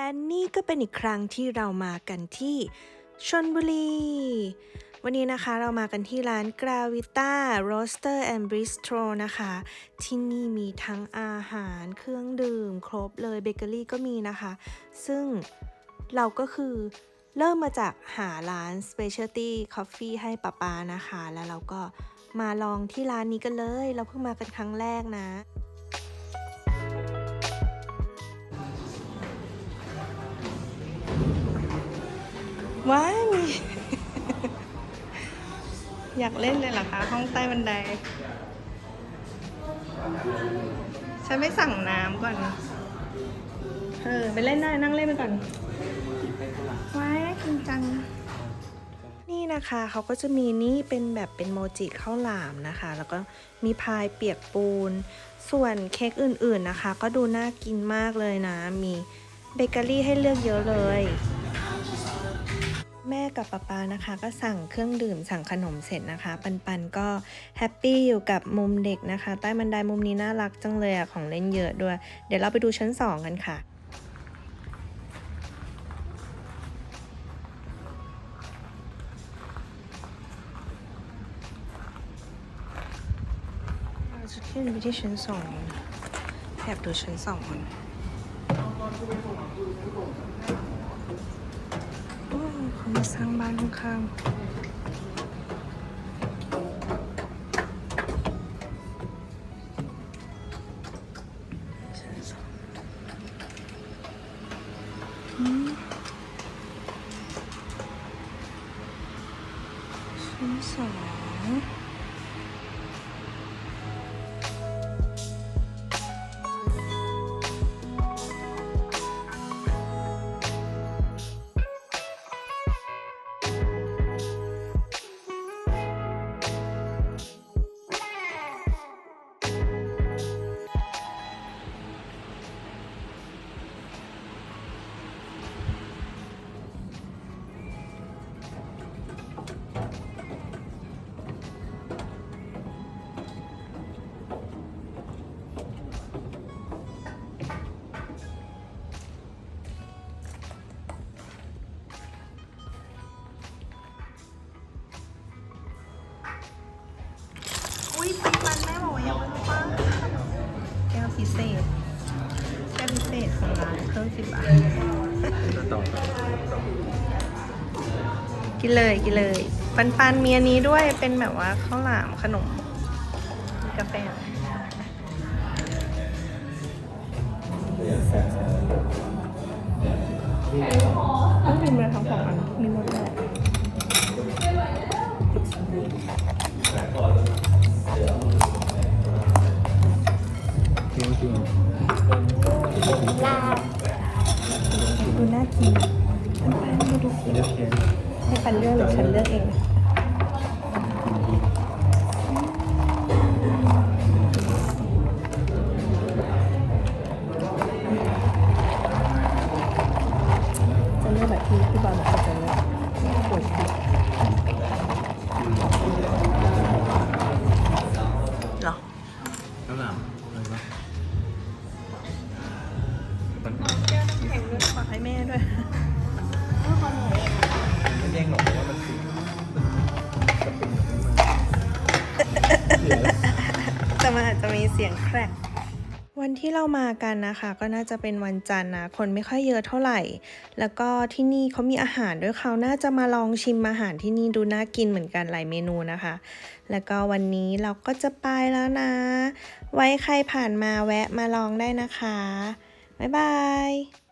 และนี่ก็เป็นอีกครั้งที่เรามากันที่ชนบุรี วันนี้นะคะเรามากันที่ร้าน Gravita Roaster and Bistro นะคะ ที่นี่มีทั้งอาหารเครื่องดื่มครบเลยเบเกอรี่ก็มีนะคะ ซึ่งเราก็คือเริ่มมาจากหาร้าน Specialty Coffee ให้ป๊าปานะคะ แล้วเราก็มาลองที่ร้านนี้กันเลย เราเพิ่งมากันครั้งแรกนะ ว้ายมี อยากเล่นเลยเหรอคะ ห้องใต้บันได ฉันไม่สั่งน้ำก่อน เออ ไปเล่นได้นั่งเล่นไปก่อน ว้ายน่ากินจังนี่นะคะเขาก็จะมีนี่เป็นแบบเป็นโมจิข้าวหลามนะคะ แล้วก็มีพายเปียกปูน ส่วนเค้กอื่นๆนะคะ ก็ดูน่ากินมากเลยนะ มีเบเกอรี่ให้เลือกเยอะเลย แม่กับป๊าป๊านะคะ ก็สั่งเครื่องดื่มสั่งขนมเสร็จนะคะ ปันปันก็แฮปปี้อยู่กับมุมเด็กนะคะ ใต้บันไดมุมนี้น่ารักจังเลยอะของเล่นเยอะด้วย เดี๋ยวเราไปดูชั้น 2 กันค่ะเราจะขึ้นไปที่ชั้นสองแอบดูชั้นสองก่อน เขามาสร้างบ้านข้างๆชั้นสอง สิบบาทกินเลยกินเลย ปันปันมีอันนี้ด้วยเป็นแบบว่าข้าวหลามขนมมีกาแฟต้องมีมาทั้งสองอันมีหมดเลยจริงจริง ดูน่ากินปันปันมาดูสิเลือกเค้กให้ปันเลือกหรือฉันเลือกเองจะเลือกแบบที่พี่บอลบอกว่าจะเลือกปวดผิดเหรอข้าวหลามอะไรวะปันแก้วน้ำ แข็งด้วยฝากให้แม่ด้วยไม่แย่งหรอกเพราะว่ามันสีจะเป็นแบบนี้มาเสียแล้ว แต่มันอาจจะมีเสียงแครก วันที่เรามากันนะคะ ก็น่าจะเป็นวันจันทร์นะ คนไม่ค่อยเยอะเท่าไหร่ แล้วก็ที่นี่เขามีอาหารด้วยเขาน่าจะมาลองชิมอาหารที่นี่ดูน่ากินเหมือนกันหลายเมนูนะคะ แล้วก็วันนี้เราก็จะไปแล้วนะ ไว้ใครผ่านมาแวะมาลองได้นะคะ บ๊ายบาย